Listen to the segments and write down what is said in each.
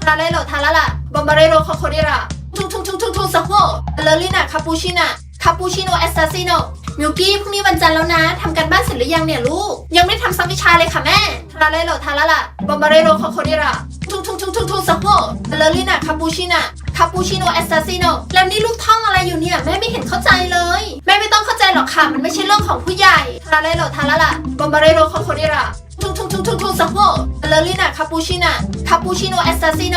ทาราเลโรทาราละบอมบาเรโรคอโคเดระทุงทุงทุงทุงทุงสะโฮเลลิน่ะคาปูชิน่ะคาปูชิโนเอสซาซิโนมิวกี้พรุ่งนี้วันจันทร์แล้วนะ ทำการบ้านเสร็จหรือยังเนี่ยลูก ยังไม่ทำซ้ำวิชาเลยค่ะแม่ทาราเลโรทาราละบอมบาเรโรคอโคเดระทุงทุงทุงทุงทุงสะโฮเลลิน่ะคาปูชิน่ะคาปูชิโนเอสซาซิโนแล้วนี่ลูกท่องอะไรอยู่เนี่ย แม่ไม่เห็นเข้าใจเลย แม่ไม่ต้องเข้าใจหรอกค่ะ มันไม่ใช่เรื่องของผู้ใหญ่ทาราเลโรทาราละบอมบาเรโรคอโคเดระ ทุงทุงทุงทุงทุงสะโฮเลลิน่ะคาปูชิน่ะคาปูชิโนเอสซาซิโน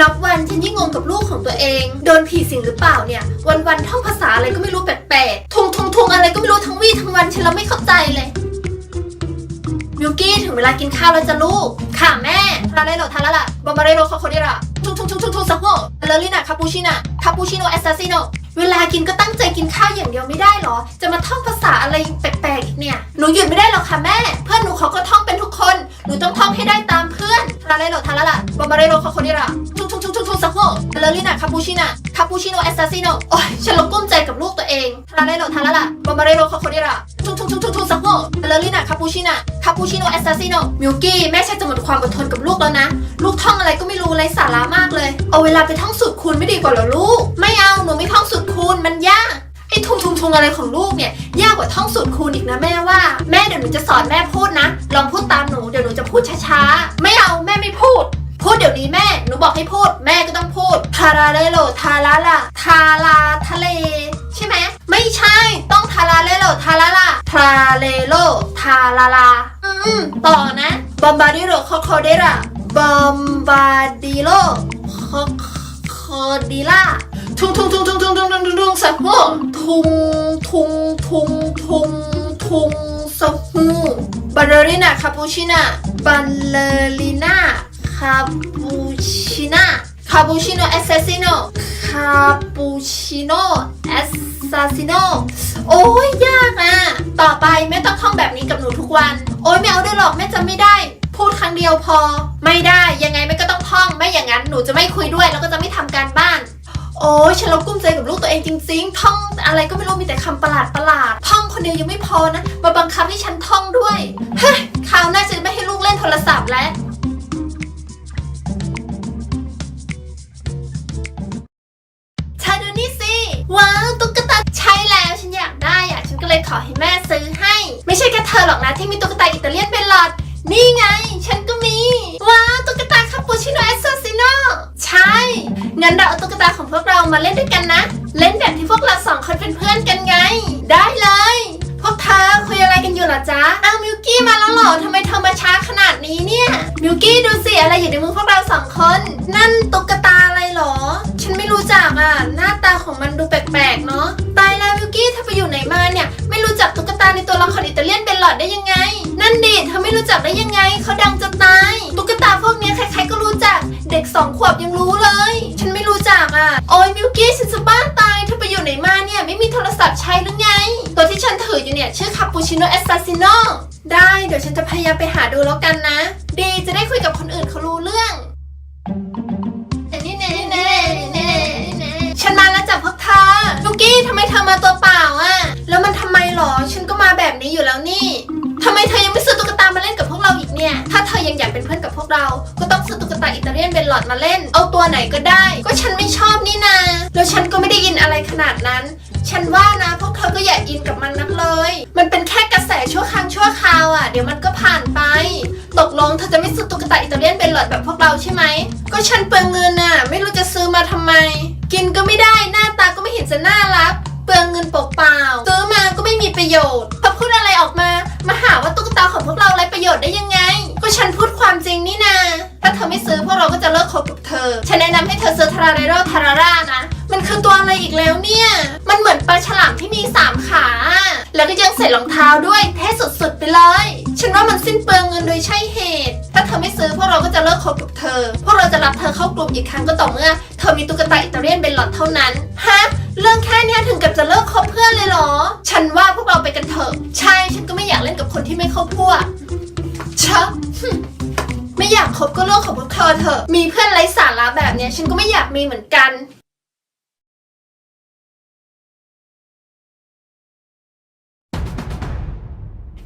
นับวันฉันยิ่งงงกับลูกของตัวเอง โดนผีสิงหรือเปล่าเนี่ย วันวันท่องภาษาอะไรก็ไม่รู้แปลกๆทุงทุงทุงอะไรก็ไม่รู้ทั้งวี่ทั้งวันฉันแล้วไม่เข้าใจเลยมิวกี้ถึงเวลากินข้าวแล้วจะลูก ค่ะแม่ทาราเรโรทาราละบอมบาเรโรคาโคเดระทุงทุงทุงทุงทุงสะโฮเลลิน่ะคาปูชิน่ะคาปูชิโนเอสซาซิโน เวลากินก็ตั้งใจกินข้าวอย่างเดียวไม่ได้เหรอ จะมาท่องภาษาอะไรแปลกๆอีกเนี่ย หนูหยุดไม่ได้หรอกค่ะแม่ เพื่อนหนูเขาก็ท่องเป็นทุกคน หนูต้องท่องให้ได้ตามเพื่อนทาราเรโรทาราละบอมบาเรโรคาโคเดระ ทุงทุงทุงทุงทุงสะโฮเลลิน่ะคาปูชิน่ะคาปูชิโนเอสซาซิโนโอ้ยฉันละกุ้มใจกับลูกตัวเองทาราเรโรทาราละบอมบาเรโรคาโคเดระทุงทุงทุงทุงทุงสะโฮเลลิน่ะคาปูชิน่ะคาปูชิโนเอสซาซิโนมิวกี้แม่ใช่จะหมดความอดทนกับลูกแล้วนะ ลูกท่องอะไรก็ไม่รู้ไร้สาระมากเลย เอาเวลาไปท่องสูตรคูณไม่ดีกว่าหรอลูก ไม่เอาหนูไม่ท่องสูตรคูณมันยากไอ้ทุงทุงทุงอะไรของลูกเนี่ยยากกว่าท่องสูตรคูณอีกนะแม่ว่า แม่เดี๋ยวหนูจะสอนแม่พูดนะ ลองพูดตามหนูเดี๋ยวหนูจะพูดช้าๆ ไม่เอาแม่ไม่พูด พูดเดี๋ยวนี้แม่ หนูบอกให้พูด แม่ก็ต้องพูด ทาราเลโล ทาราละทาราทะเล ใช่ไหม ไม่ใช่ ต้องทาราเลโล ทาราละทาเลโล ทาราลา อืม ต่อนะ บอมบาดิโรคอคอเดระบอมบาดิโลคอคอดิล่าทุงทุงทุงทุงทุงทุงทุงทุงทุงสะฮูทุงทุงทุงทุงทุงสะฮูบัลเลริน่าคาปูชิน่าบัลเลริน่า คาปูชิน่าคาปูชิโนเอสซาซิโนคาปูชิโนเอสซาซิโนโอ้ยยากอะต่อไปแม่ต้องท่องแบบนี้กับหนูทุกวัน โอ้ยไม่เอาด้วยหรอกแม่จำไม่ได้ พูดครั้งเดียวพอ ไม่ได้ยังไงแม่ก็ต้องท่อง ไม่อย่างนั้นหนูจะไม่คุยด้วยแล้วก็จะไม่ทำการบ้าน โอ้ยฉันรากุ้มใจกับลูกตัวเองจริงๆ ท่องอะไรก็ไม่รู้มีแต่คำประหลาดประหลาด ท่องคนเดียวยังไม่พอนะ มาบังคับให้ฉันท่องด้วย เฮ้ยคราวหน้าจะไม่ให้ลูกเล่นโทรศัพท์แล้ว อหรอกนะที่มีตุ๊กตาอิตาเลียนเป็นหลอดนี่ไง ฉันก็มี ว้าวตุ๊กตาคาปูชิโนเอสโซซิโนใช่ งั้นเราเอาตุ๊กตาของพวกเรามาเล่นด้วยกันนะ เล่นแบบที่พวกเราสองคนเป็นเพื่อนกันไง ได้เลย พวกเธอคุยอะไรกันอยู่หรอจ๊ะอ้าวมิวกี้มาแล้วหรอทำไมเธอมาช้าขนาดนี้เนี่ยมิวกี้ดูสิอะไรอยู่ในมือพวกเราสองคน นั่นตุ๊กตาอะไรหรอ ฉันไม่รู้จักอะหน้าตาของมันดูแปลกๆเนาะตายแล้วมิวกี้เธอไปอยู่ไหนมาเนี่ยไม่รู้จักตุ๊กตาในตัวละครอิตาเลียนเป็น หลอดได้ยังไง นั่นดิเธอไม่รู้จักได้ยังไง เขาดังจะตาย ตุ๊กตาพวกนี้ใครๆก็รู้จัก เด็กสองขวบยังรู้เลย ฉันไม่รู้จักอะ โอ้ยมิวกี้ฉันจะบ้าตาย เธอไปอยู่ไหนมาเนี่ย ไม่มีโทรศัพท์ใช้หรือไง ตัวที่ฉันถืออยู่เนี่ยชื่อคาปูชิโนเอสซาซิโนได้ เดี๋ยวฉันจะพยายามไปหาดูแล้วกันนะ ดีจะได้คุยกับคนอื่นเขารู้เรื่อง ยถ้าเธอยังอยากเป็นเพื่อนกับพวกเรา ก็ต้องซื้อตุ๊กตาอิตาเลียนเบนหลอดมาเล่น เอาตัวไหนก็ได้ ก็ฉันไม่ชอบนี่นา แล้วฉันก็ไม่ได้อินอะไรขนาดนั้น ฉันว่านะพวกเธอก็อย่าอินกับมันนักเลย มันเป็นแค่กระแสชั่วครั้งชั่วคราวอะ เดี๋ยวมันก็ผ่านไป ตกลงเธอจะไม่ซื้อตุ๊กตาอิตาเลียนเป็นหลอดแบบพวกเราใช่ไหม ก็ฉันเปลืองเงินน่ะ ไม่รู้จะซื้อมาทำไม กินก็ไม่ได้ หน้าตาก็ไม่เห็นจะน่ารัก เปลืองเงินเปล่าๆซื้อมาก็ไม่มีประโย ธอ ฉันแนะนำให้เธอซื้อทาราเรโรทาราร่านะ มันคือตัวอะไรอีกแล้วเนี่ย มันเหมือนปลาฉลามที่มีสามขา แล้วก็ยังใส่รองเท้าด้วย เท่สุดๆไปเลย ฉันว่ามันสิ้นเปลืองเงินโดยใช่เหตุ ถ้าเธอไม่ซื้อพวกเราก็จะเลิกคบกับเธอ พวกเราจะรับเธอเข้ากลุ่มอีกครั้งก็ต่อเมื่อ เธอมีตุ๊กตาอิตาเลียนเป็นหลอดเท่านั้น ฮะ เรื่องแค่นี้ถึงกับจะเลิกคบเพื่อนเลยเหรอ ฉันว่าพวกเราไปกันเถอะ ใช่ ฉันก็ไม่อยากเล่นกับคนที่ไม่เข้าพวกชะ ไม่อยากคบก็เลิกของพวกเธอเถอะ มีเพื่อนไร้สาระแบบเนี้ยฉันก็ไม่อยากมีเหมือนกัน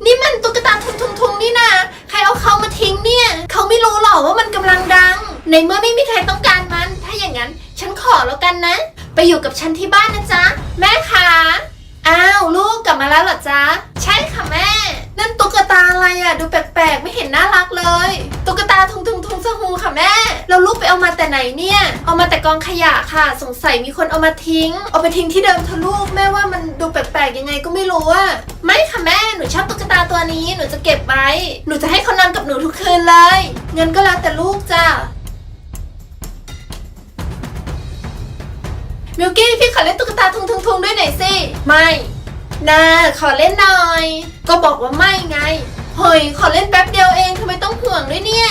นี่มันตุ๊กตาทุงทุงทุงนี่นะใครเอาเขามาทิ้งเนี่ย เขาไม่รู้หรอกว่ามันกำลังดัง ในเมื่อไม่มีใครต้องการมัน ถ้าอย่างนั้นฉันขอแล้วกันนะ ไปอยู่กับฉันที่บ้านนะจ๊ะ แม่คะ อ้าวลูกกลับมาแล้วเหรอจ๊ะ อะไรอะ่ะ ดูแปลกๆ ไม่เห็นน่ารักเลย ตุ๊กตาทุงทุงทุงสฮูค่ะแม่แล้วลูกไปเอามาแต่ไหนเนี่ย เอามาแต่กองขยะค่ะ สงสัยมีคนเอามาทิ้ง เอาไปทิ้งที่เดิมเถอะลูกแม่ว่ามันดูแปลกๆยังไงก็ไม่รู้อะไม่ค่ะแม่ หนูชอบตุ๊กตาตัวนี้ หนูจะเก็บไว้ หนูจะให้เขานอนกับหนูทุกคืนเลย เงินก็แล้วแต่ลูกจ้ะมิวกี้พี่ขอเล่นตุ๊กตาทุงทุงทุงด้วยหน่อยสิ ไม่นาขอเล่นหน่อย ก็บอกว่าไม่ไง เฮ้ย ขอเล่นแป๊บเดียวเองทำไมต้องห่วงด้วยเนี่ย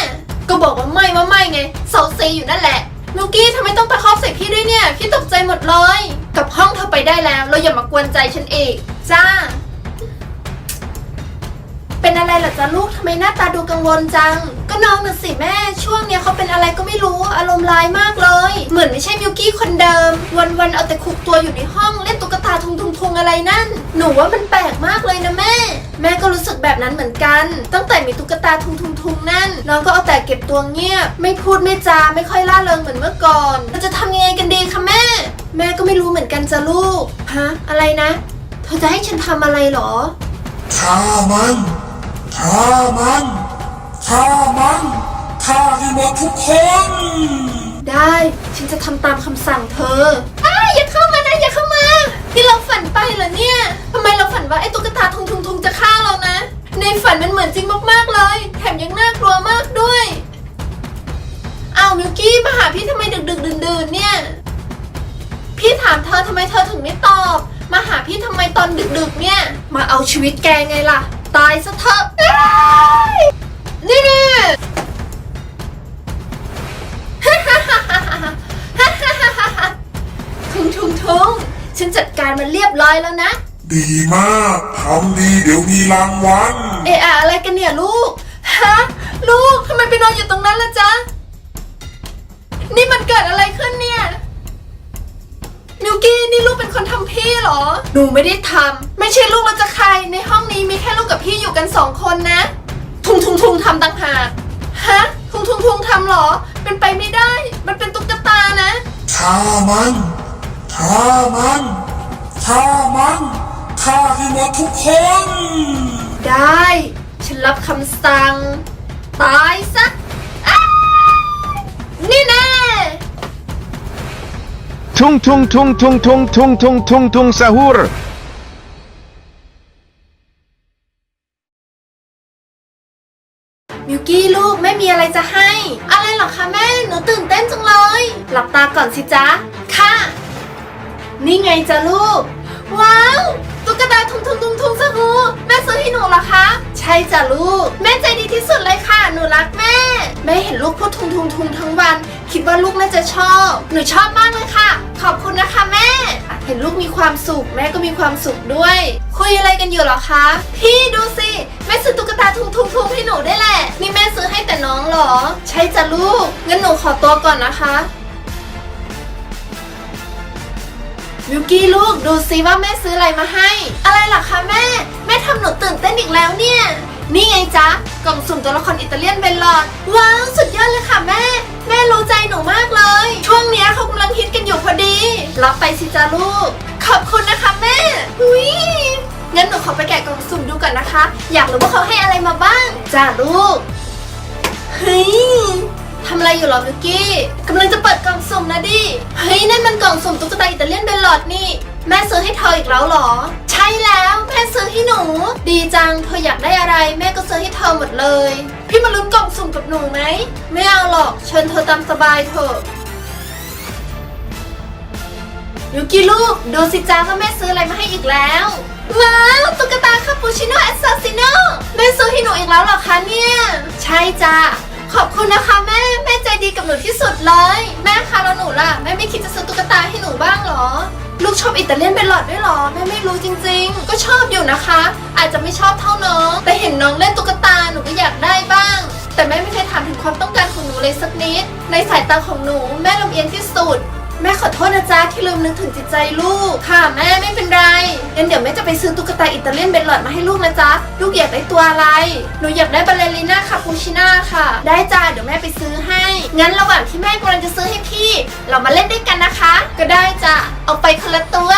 ก็บอกว่าไม่ว่าไม่ไงเสาซีอยู่นั่นแหละ ลูกี้ทำไมต้องตะคอกใส่พี่ด้วยเนี่ย พี่ตกใจหมดเลย กลับห้องเธอไปได้แล้ว เราอย่ามากวนใจฉันเอกจ้า เป็นอะไรเหรอจ๊ะลูกทำไมหน้าตาดูกังวลจัง ก็น้องน่ะสิแม่ ช่วงเนี้ยเขาเป็นอะไรก็ไม่รู้อารมณ์ร้ายมากเลย เหมือนไม่ใช่มิวกี้คนเดิม วันๆเอาแต่ขุกตัวอยู่ในห้องเล่นตุ๊กตาทุงทุงทุงอะไรนั่น หนูว่ามันแปลกมากเลยนะแม่ แม่ก็รู้สึกแบบนั้นเหมือนกัน ตั้งแต่มีตุ๊กตาทุงทุงทุงนั่น น้องก็เอาแต่เก็บตัวเงียบ ไม่พูดไม่จาไม่ค่อยล่าเริงเหมือนเมื่อก่อนเราจะทำยังไงกันดีคะแม่ แม่ก็ไม่รู้เหมือนกันจ้ะลูกฮะอะไรนะเธอจะให้ฉันทำอะไรเหรอ ฆ่ามัน ฆ่ามันฆ่ามันฆ่าให้หมดทุกคน ได้ฉันจะทำตามคำสั่งเธออ้าอย่าเข้ามานะอย่าเข้ามานี่เราฝันไปเหรอเนี่ยทำไมเราฝันว่าไอ้ตุ๊กตาทุงทุงทุงจะฆ่าเรานะ ในฝันมันเหมือนจริงมากๆเลย แถมยังน่ากลัวมากด้วยอ้าวมิวกี้มาหาพี่ทำไมดึกดึกดื่นดื่นๆเนี่ย พี่ถามเธอทำไมเธอถึงไม่ตอบ มาหาพี่ทำไมตอนดึกๆเนี่ย มาเอาชีวิตแกไงล่ะ ตายซะเถอะอ้ายนี่เนี่ยทุงทุงทุงฉันจัดการมันเรียบร้อยแล้วนะ ดีมากทำดีเดี๋ยวมีรางวัล เอะอะอะไรกันเนี่ยลูก ฮะ ลูกทำไมไปนอนอยู่ตรงนั้นล่ะจ๊ะ นี่มันเกิดอะไรขึ้นเนี่ยมิวกี้นี่ ลูกเป็นคนทำพี่เหรอ หนูไม่ได้ทำไม่ใช่ลูกแล้วจะใคร ในห้องนี้มีแค่ลูกกับพี่อยู่กันสองคนนะ ทุงทุงทุงทำต่างหากฮะ ทุงทุงทุงทำเหรอ เป็นไปไม่ได้ มันเป็นตุ๊กตานะ ฆ่ามันฆ่ามันฆ่ามันฆ่าให้หมดทุกคน ได้ ฉันรับคำสั่ง ตายซะอ้ายนี่แน่ Tung tung tung tung tung tung tung tung tung sahur. มิวกี้ลูกไม่มีอะไรจะให้ อะไรหรอคะแม่หนูตื่นเต้นจังเลย หลับตาก่อนสิจ๊ะค่ะ นี่ไงจ้ะลูก ว้าว ตุ๊กตาทุงทุงทุงทุงสกูแม่ซื้อให้หนูเหรอคะ ใช่จ้ะลูก แม่ใจดีที่สุดเลยค่ะ หนูรักแม่ แม่เห็นลูกพูดทุงทุงทุงทั้งวัน คิดว่าลูกน่าจะชอบ หนูชอบมากเลยค่ะ ขอบคุณนะคะแม่ เห็นลูกมีความสุข แม่ก็มีความสุขด้วย คุยอะไรกันอยู่เหรอคะ พี่ดูสิ แม่ซื้อตุ๊กตาทุงทุงทุงให้หนูได้แหละ นี่แม่ซื้อให้แต่น้องเหรอ ใช่จ้ะลูก งั้นหนูขอตัวก่อนนะคะ มิวกี้ลูกดูซิว่าแม่ซื้ออะไรมาให้ อะไรล่ะคะแม่ แม่ทำหนูตื่นเต้นอีกแล้วเนี่ย นี่ไงจ๊ะกล่องสุ่มตัวละครอิตาเลียนเบลลอดว้าวสุดยอดเลยค่ะแม่ แม่รู้ใจหนูมากเลย ช่วงเนี้ยเขากำลังฮิตกันอยู่พอดี รับไปสิจ้าลูก ขอบคุณนะคะแม่หุยงั้นหนูขอไปแกะกล่องสุ่มดูก่อนนะคะ อยากรู้ว่าเขาให้อะไรมาบ้างจ้าลูกเฮ้ย ทำอะไรอยู่หรอมิวกี้กำลังจะเปิดกล่องสุ่มนะดิ เฮ้ยนั่นมันกล่องสุ่มตุ๊กตาอิตาเลียนเบลลอดนี่ แม่ซื้อให้เธออีกแล้วหรอ ใช่แล้วแม่ซื้อให้หนู ดีจังเธออยากได้อะไร แม่ก็ซื้อให้เธอหมดเลย พี่มาลุ้นกล่องสุ่มกับหนูไหม ไม่เอาหรอกเชิญเธอตามสบายเถอะมิวกี้ลูกดูสิจ้าว่าแม่ซื้ออะไรมาให้อีกแล้ว ว้าวตุ๊กตาคาปูชิโน่แอสซาซิโน่แม่ซื้อให้หนูอีกแล้วหรอคะเนี่ย ใช่จ้า ขอบคุณนะคะแม่แม่ใจดีกับหนูที่สุดเลย แม่คะแล้วหนูล่ะแม่ไม่คิดจะซื้อตุ๊กตาให้หนูบ้างเหรอ ลูกชอบอิตาเลียนเป็นหลอดด้วยเหรอแม่ไม่รู้จริง ๆ ก็ชอบอยู่นะคะ อาจจะไม่ชอบเท่าน้อง แต่เห็นน้องเล่นตุ๊กตาหนูก็อยากได้บ้าง แต่แม่ไม่เคยถามถึงความต้องการของหนูเลยสักนิด ในสายตาของหนูแม่ลำเอียงที่สุด แม่ขอโทษนะจ๊ะที่ลืมนึกถึงจิตใจลูก ค่ะแม่ไม่เป็นไรงั้นเดี๋ยวแม่จะไปซื้อตุ๊กตาอิตาเลียนเบลลอดมาให้ลูกนะจ๊ะ ลูกอยากได้ตัวอะไร หนูอยากได้บาลเลริน่าคาปูชิน่าค่ะ ได้จ้าเดี๋ยวแม่ไปซื้อให้ งั้นระหว่างที่แม่กำลังจะซื้อให้พี่ เรามาเล่นด้วยกันนะคะ ก็ได้จ้ะเอาไปคนละตัว